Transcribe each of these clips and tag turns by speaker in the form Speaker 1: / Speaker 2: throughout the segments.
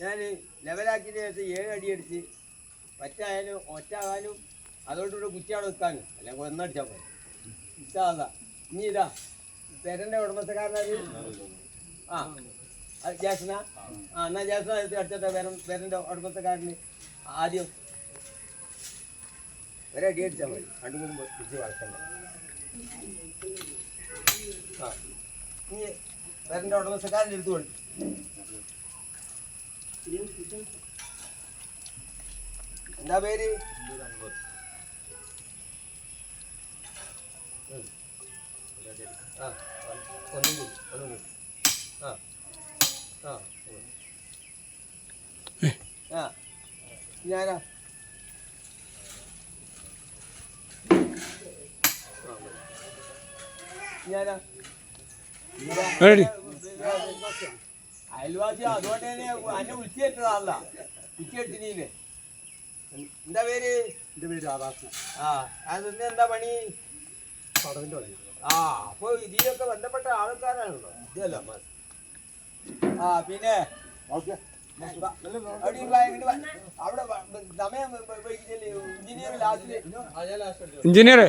Speaker 1: ഞാൻ ലെവലാക്കിയതിന് ശേഷം ഏഴ് അടി അടിച്ച് ഒറ്റായാലും ഒറ്റാകാനും അതോടുകൂടെ കുറ്റിയാണ് വെക്കാനും. അല്ലെങ്കിൽ ഒന്നടിച്ചാൽ പോലെ ഇഷ്ടമല്ല ഇനി ഇതാ. പെരന്റെ ഉടമസ്ഥക്കാരനായി ആ ജാസ്ന ആ എന്നാ ജാസന അടുത്ത പെരൻ പെരന്റെ ഉടമസ്ഥക്കാരന് ആദ്യം. ഒരടി അടിച്ചാൽ മതി. രണ്ടു മുമ്പ് കുറ്റി വളർത്തണ്ട ആ ഇനി പെരന്റെ ഉടമസ്ഥക്കാരന്റെ എടുത്തു കൊണ്ട് എന്താ പേര്. ആ ഒന്നും കൂടി ഒന്നും കൂടി ആ ആ. ആ ഞാനാ. ഞാനാ
Speaker 2: റെഡി
Speaker 1: അയൽവാസി അതുകൊണ്ട് തന്നെ അന്നെ വിളിച്ചെടുത്തതല്ല വിളിച്ചെടുത്തില്ലേ എന്താ പേര്?
Speaker 3: എന്റെ പേര് രാധാകൃഷ്ണൻ.
Speaker 1: ആ അതിന് എന്താ പണി?
Speaker 3: പടവിന്റെ പണി.
Speaker 1: ആ അപ്പൊ ഇതിലൊക്കെ ബന്ധപ്പെട്ട ആൾക്കാരാണല്ലോ. ഇതല്ല ആ പിന്നെ
Speaker 3: ഓക്കെ.
Speaker 1: എഞ്ചിനീയർ ലാസ്റ്റിൽ.
Speaker 2: എഞ്ചിനീയറെ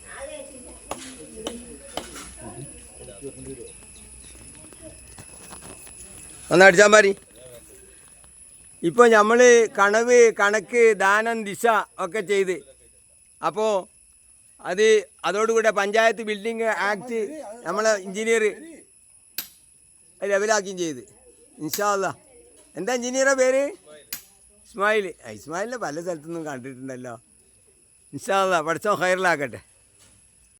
Speaker 1: ഒന്ന് അടിച്ചാൽ മതി ഇപ്പോൾ നമ്മൾ കണവ് കണക്ക് ദാനം ദിശ ഒക്കെ ചെയ്ത്. അപ്പോൾ അത് അതോടുകൂടെ പഞ്ചായത്ത് ബിൽഡിംഗ് ആക്ട് നമ്മളെ എഞ്ചിനീയർ ലെവലാക്കുകയും ചെയ്ത്. ഇൻഷാല്ല എന്താ എഞ്ചിനീയറെ പേര്? ഇസ്മായിൽ. ഇസ്മായിലിനെ പല സ്ഥലത്തുനിന്നും കണ്ടിട്ടുണ്ടല്ലോ. ഇൻഷാല്ല പഠിച്ചോ ഹയറിലാക്കട്ടെ